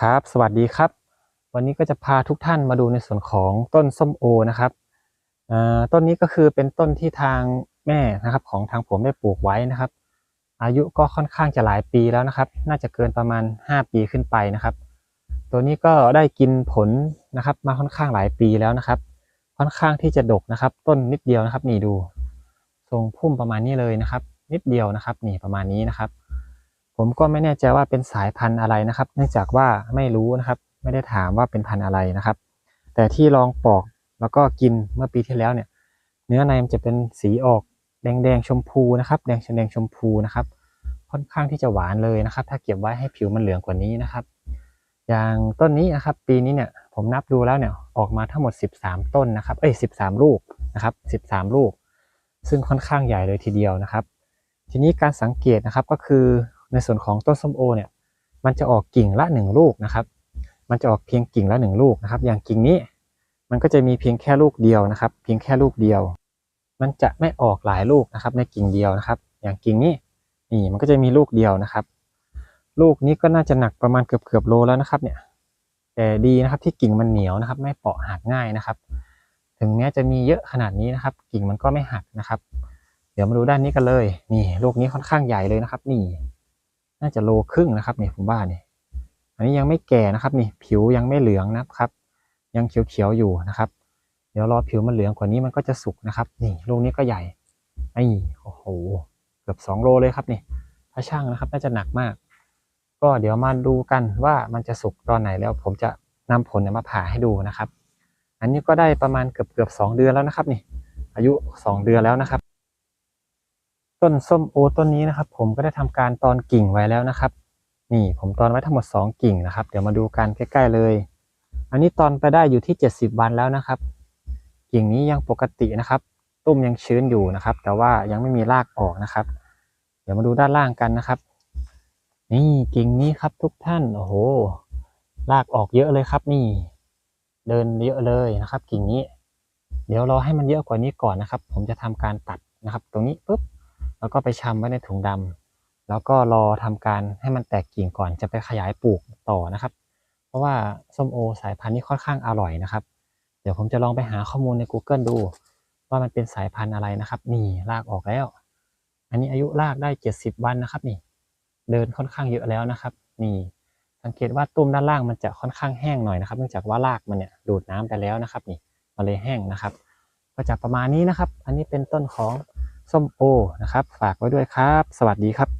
ครับ สวัสดีครับ วันนี้ก็จะพาทุกท่านมาดูในส่วนของต้นส้มโอนะครับต้นนี้ก็คือเป็นต้นที่ทางแม่นะครับของทางผมได้ปลูกไว้นะครับ อายุก็ค่อนข้างจะหลายปีแล้วนะครับ น่าจะเกินประมาณ 5 ปีขึ้นไปนะครับ ตัวนี้ก็ได้กินผลนะครับมาค่อนข้างหลายปีแล้วนะครับ ค่อนข้างที่จะดกนะครับ ต้นนิดเดียวนะครับนี่ดู ทรงพุ่มประมาณนี้เลยนะครับ นิดเดียวนะครับนี่ประมาณนี้นะครับ ผมก็ไม่แน่ใจว่าเป็นสายพันธุ์อะไรนะครับ เนื่องจากว่าไม่รู้นะครับ ไม่ได้ถามว่าเป็นพันธุ์อะไรนะครับ แต่ที่ลองปอกแล้วก็กินเมื่อปีที่แล้วเนี่ย เนื้อในมันจะเป็นสีออกแดงแดงๆชมพูนะครับ แดงแดงชมพูนะครับ ค่อนข้างที่จะหวานเลยนะครับ ถ้าเก็บไว้ให้ผิวมันเหลืองกว่านี้นะครับ อย่างต้นนี้นะครับ ปีนี้เนี่ยผมนับดูแล้วเนี่ยออกมาทั้งหมด 13 ต้นนะครับ เอ้ย 13 ลูกนะครับ 13 ลูก ซึ่งค่อนข้างใหญ่เลยทีเดียวนะครับ ทีนี้การสังเกตนะครับก็คือ ในส่วนของต้นส้มโอเนี่ยมันจะออกกิ่งละหนึ่งลูกนะครับ มันจะออกเพียงกิ่งละหนึ่งลูกนะครับ อย่างกิ่งนี้มันก็จะมีเพียงแค่ลูกเดียวนะครับ เพียงแค่ลูกเดียว มันจะไม่ออกหลายลูกนะครับ ในกิ่งเดียวนะครับ อย่างกิ่งนี้นี่มันก็จะมีลูกเดียวนะครับ ลูกนี้ก็น่าจะหนักประมาณเกือบเกือบๆโลแล้วนะครับเนี่ยแต่ดีนะครับที่กิ่งมันเหนียวนะครับ ไม่เปราะหักง่ายนะครับ ถึงแม้จะมีเยอะขนาดนี้นะครับ กิ่งมันก็ไม่หักนะครับ เดี๋ยวมาดูด้านนี้กันเลย นี่ลูกนี้ค่อนข้างใหญ่เลยนะครับ นี่ น่าจะโลครึ่งนะครับนี่ผมว่านี่อันนี้ยังไม่แก่นะครับนี่ผิวยังไม่เหลืองนะครับ ยังเขียวๆอยู่นะครับ เดี๋ยวรอผิวมันเหลืองกว่านี้มันก็จะสุกนะครับ นี่ลูกนี้ก็ใหญ่ไอ้โอ้โหเกือบสองโลเลยครับนี่ถ้าช่างนะครับน่าจะหนักมาก ก็เดี๋ยวมาดูกันว่ามันจะสุกตอนไหนแล้ว ผมจะนำผลเนี่ยมาผ่าให้ดูนะครับ อันนี้ก็ได้ประมาณเกือบเกือบสองเดือนแล้วนะครับนี่อายุสองเดือนแล้วนะครับ ต้นส้มโอต้นนี้นะครับ ผมก็ได้ทำการตอนกิ่งไว้แล้วนะครับ นี่ผมตอนไว้ทั้งหมดสองกิ่งนะครับ เดี๋ยวมาดูกันใกล้ ๆเลย อันนี้ตอนไปได้อยู่ที่เจ็ดสิบวันแล้วนะครับ กิ่งนี้ยังปกตินะครับตุ้มยังชื้นอยู่นะครับ แต่ว่ายังไม่มีรากออกนะครับ เดี๋ยวมาดูด้านล่างกันนะครับ นี่กิ่งนี้ครับทุกท่านโอ้โหรากออกเยอะเลยครับนี่ เดินเยอะเลยนะครับ กิ่งนี้ เดี๋ยวรอให้มันเยอะกว่านี้ก่อนนะครับ ผมจะทำการตัดนะครับ ตรงนี้ปุ๊บ แล้วก็ไปชำไว้ในถุงดำแล้วก็รอทำการให้มันแตกกิ่งก่อนจะไปขยายปลูกต่อนะครับ เพราะว่าส้มโอสายพันธุ์นี้ค่อนข้างอร่อยนะครับ เดี๋ยวผมจะลองไปหาข้อมูลใน Google ดู ว่ามันเป็นสายพันธุ์อะไรนะครับ นี่รากออกแล้ว อันนี้อายุรากได้เจ็ดสิบวันนะครับนี่ เดินค่อนข้างเยอะแล้วนะครับ นี่สังเกตว่าตุ้มด้านล่างมันจะค่อนข้างแห้งหน่อยนะครับ เนื่องจากว่ารากมันเนี่ยดูดน้ำไปแล้วนะครับ นี่มันเลยแห้งนะครับ ก็จะประมาณนี้นะครับ อันนี้เป็นต้นของ ส้มโอนะครับ ฝากไว้ด้วยครับ สวัสดีครับ